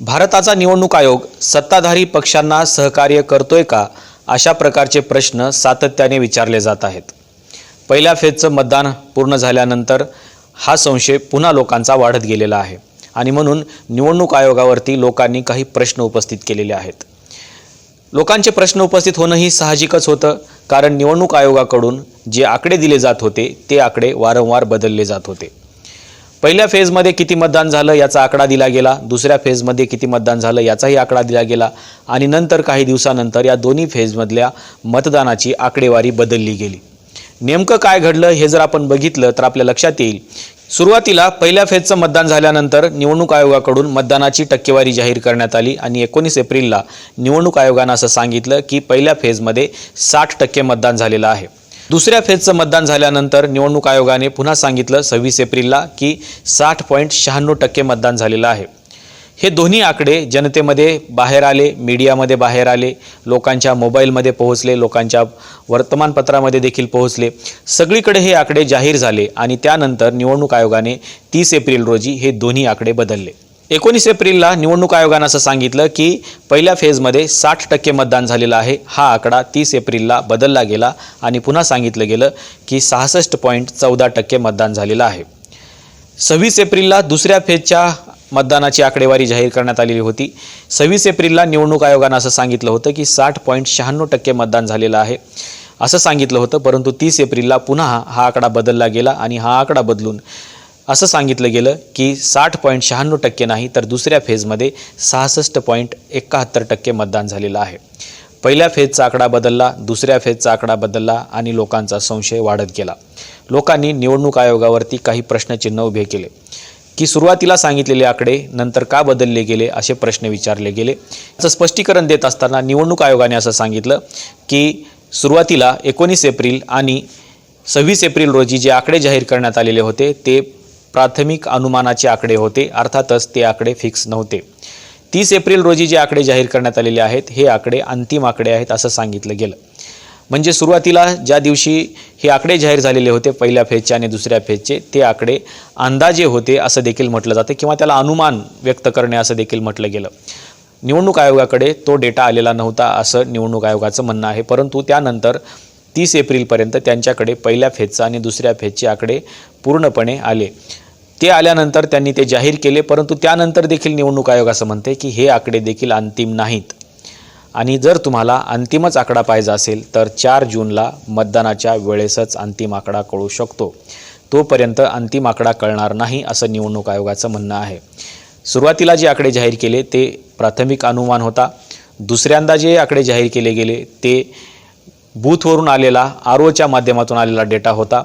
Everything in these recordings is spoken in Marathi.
भारताचा निवडणूक आयोग सत्ताधारी पक्षांना सहकार्य करतोय का अशा प्रकारचे प्रश्न सातत्याने विचारले जात आहेत. पहिल्या फेजचं मतदान पूर्ण झाल्यानंतर हा संशय पुन्हा लोकांचा वाढत गेलेला आहे आणि म्हणून निवडणूक आयोगावरती लोकांनी काही प्रश्न उपस्थित केलेले आहेत. लोकांचे प्रश्न उपस्थित होणंही साहजिकच होतं कारण निवडणूक आयोगाकडून जे आकडे दिले जात होते ते आकडे वारंवार बदलले जात होते. पहिल्या फेजमध्ये किती मतदान झालं याचा आकडा दिला गेला. दुसऱ्या फेजमध्ये किती मतदान झालं याचाही आकडा दिला गेला. आणि नंतर काही दिवसानंतर या दोन्ही फेजमधल्या मतदानाची आकडेवारी बदलली गेली. नेमकं काय घडलं हे जर आपण बघितलं तर आपल्या लक्षात येईल. सुरुवातीला पहिल्या फेजचं मतदान झाल्यानंतर निवडणूक आयोगाकडून मतदानाची टक्केवारी जाहीर करण्यात आली आणि एकोणीस एप्रिलला निवडणूक आयोगानं असं सांगितलं की पहिल्या फेजमध्ये साठ टक्के मतदान झालेलं आहे. दुसऱ्या फेजचं मतदान झाल्यानंतर निवडणूक आयोगाने पुन्हा सांगितलं सव्वीस एप्रिलला की साठ पॉईंट शहाण्णव टक्के मतदान झालेलं आहे. हे दोन्ही आकडे जनतेमध्ये बाहेर आले मीडियामध्ये बाहेर आले लोकांच्या मोबाईलमध्ये पोहोचले लोकांच्या वर्तमानपत्रामध्ये देखील पोहोचले. सगळीकडे हे आकडे जाहीर झाले आणि त्यानंतर निवडणूक आयोगाने तीस एप्रिल रोजी हे दोन्ही आकडे बदलले. एकोणीस एप्रिलला निवडणूक आयोगानं असं सांगितलं की पहिल्या फेजमध्ये साठ टक्के मतदान झालेलं आहे. हा आकडा तीस एप्रिलला बदलला गेला आणि पुन्हा सांगितलं गेलं की सहासष्ट पॉईंट चौदा टक्के मतदान झालेलं आहे. सव्वीस एप्रिलला दुसऱ्या फेजच्या मतदानाची आकडेवारी जाहीर करण्यात आलेली होती. सव्वीस एप्रिलला निवडणूक आयोगानं असं सांगितलं होतं की साठ पॉईंट शहाण्णव टक्के मतदान झालेलं आहे. असं सांगितलं होतं परंतु तीस एप्रिलला पुन्हा हा आकडा बदलला गेला आणि हा आकडा बदलून असं सांगितलं गेलं की साठ पॉईंट शहाण्णव टक्के नाही तर दुसऱ्या फेजमध्ये सहासष्ट पॉईंट एकाहत्तर टक्के मतदान झालेलं आहे. पहिल्या फेजचा आकडा बदलला दुसऱ्या फेजचा आकडा बदलला आणि लोकांचा संशय वाढत गेला. लोकांनी निवडणूक आयोगावरती काही प्रश्नचिन्ह उभे केले. की सुरुवातीला सांगितलेले आकडे नंतर का बदलले गेले असे प्रश्न विचारले गेले. याचं स्पष्टीकरण देत असताना निवडणूक आयोगाने असं सांगितलं की सुरुवातीला एकोणीस एप्रिल आणि सव्वीस एप्रिल रोजी जे आकडे जाहीर करण्यात आलेले होते ते प्राथमिक अनुमानाचे आकडे होते अर्थातच ते आकडे फिक्स नव्हते. तीस एप्रिल रोजी जे आकडे जाहीर करण्यात आलेले आहेत हे आकडे अंतिम आकडे आहेत असं सांगितलं गेलं. म्हणजे सुरुवातीला ज्या दिवशी हे आकडे जाहीर झालेले होते पहिल्या फेजचे आणि दुसऱ्या फेजचे ते आकडे अंदाजे होते असं देखील म्हटलं जातं किंवा त्याला अनुमान व्यक्त करणे असं देखील म्हटलं गेलं. निवडणूक आयोगाकडे तो डेटा आलेला नव्हता असं निवडणूक आयोगाचं म्हणणं आहे परंतु त्यानंतर तीस एप्रिलपर्यंत त्यांच्याकडे पहिल्या फेजचा आणि दुसऱ्या फेजचे आकडे पूर्णपणे आले. ते आल्यानंतर त्यांनी ते जाहीर केले परंतु त्यानंतर देखील निवडणूक आयोग असं म्हणते की हे आकडे देखील अंतिम नाहीत. आणि जर तुम्हाला अंतिमच आकडा पाहिजे असेल तर चार जूनला मतदानाच्या वेळेसच अंतिम आकडा कळू शकतो. तोपर्यंत अंतिम आकडा कळणार नाही असं निवडणूक आयोगाचं म्हणणं आहे. सुरुवातीला जे आकडे जाहीर केले ते प्राथमिक अनुमान होता. दुसऱ्यांदा जे आकडे जाहीर केले गेले ते बूथवरून आलेला आर ओच्या माध्यमातून आलेला डेटा होता.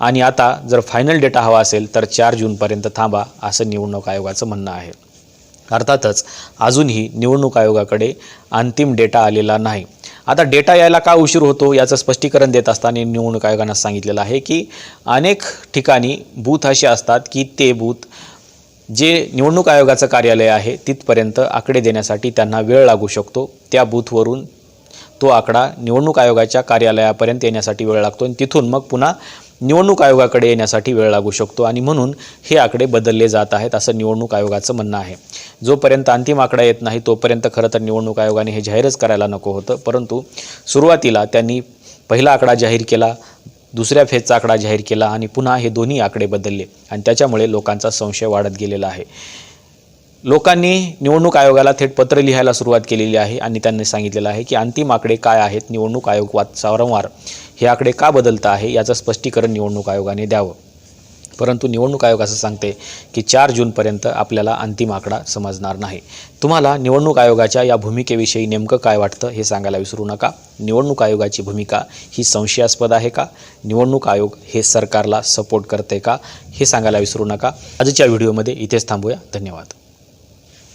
आणि आता जर फायनल डेटा हवा असेल तर चार जूनपर्यंत थांबा असं निवडणूक आयोगाचं म्हणणं आहे. अर्थातच अजूनही निवडणूक आयोगाकडे अंतिम डेटा आलेला नाही. आता डेटा यायला का उशीर होतो याचं स्पष्टीकरण देत असताना निवडणूक आयोगानं सांगितलेलं आहे की अनेक ठिकाणी बूथ असे असतात की ते बूथ जे निवडणूक आयोगाचं कार्यालय आहे तिथपर्यंत आकडे देण्यासाठी त्यांना वेळ लागू शकतो. त्या बूथवरून तो आकडा निवडणूक आयोगाच्या कार्यालयापर्यंत येण्यासाठी वेळ लागतो आणि तिथून मग पुन्हा निवडणूक आयोगाकडे येण्यासाठी वेळ लागू शकतो आणि म्हणून हे आकडे बदलले जात आहेत असं निवडणूक आयोगाचं म्हणणं आहे. जोपर्यंत अंतिम आकडा येत नाही तोपर्यंत खरं तर निवडणूक आयोगाने हे जाहीरच करायला नको होतं. परंतु सुरुवातीला त्यांनी पहिला आकडा जाहीर केला दुसऱ्या फेजचा आकडा जाहीर केला आणि पुन्हा हे दोन्ही आकडे बदलले आणि त्याच्यामुळे लोकांचा संशय वाढत गेलेला आहे. लोकांनी निवडणूक आयोगाला थेट पत्र लिहायला सुरुवात केलेली आहे आणि त्यांनी सांगितलेलं आहे की अंतिम आकडे काय आहेत निवडणूक आयोग वाद वारंवार हे आकडे का बदलत आहे याचं स्पष्टीकरण निवडणूक आयोगाने द्यावं. परंतु निवडणूक आयोग असं सांगते की चार जूनपर्यंत आपल्याला अंतिम आकडा समजणार नाही. तुम्हाला निवडणूक आयोगाच्या या भूमिकेविषयी नेमकं काय वाटतं हे सांगायला विसरू नका. निवडणूक आयोगाची भूमिका ही संशयास्पद आहे का? निवडणूक आयोग हे सरकारला सपोर्ट करते का? हे सांगायला विसरू नका. आजच्या व्हिडिओमध्ये इथेच थांबूया. धन्यवाद.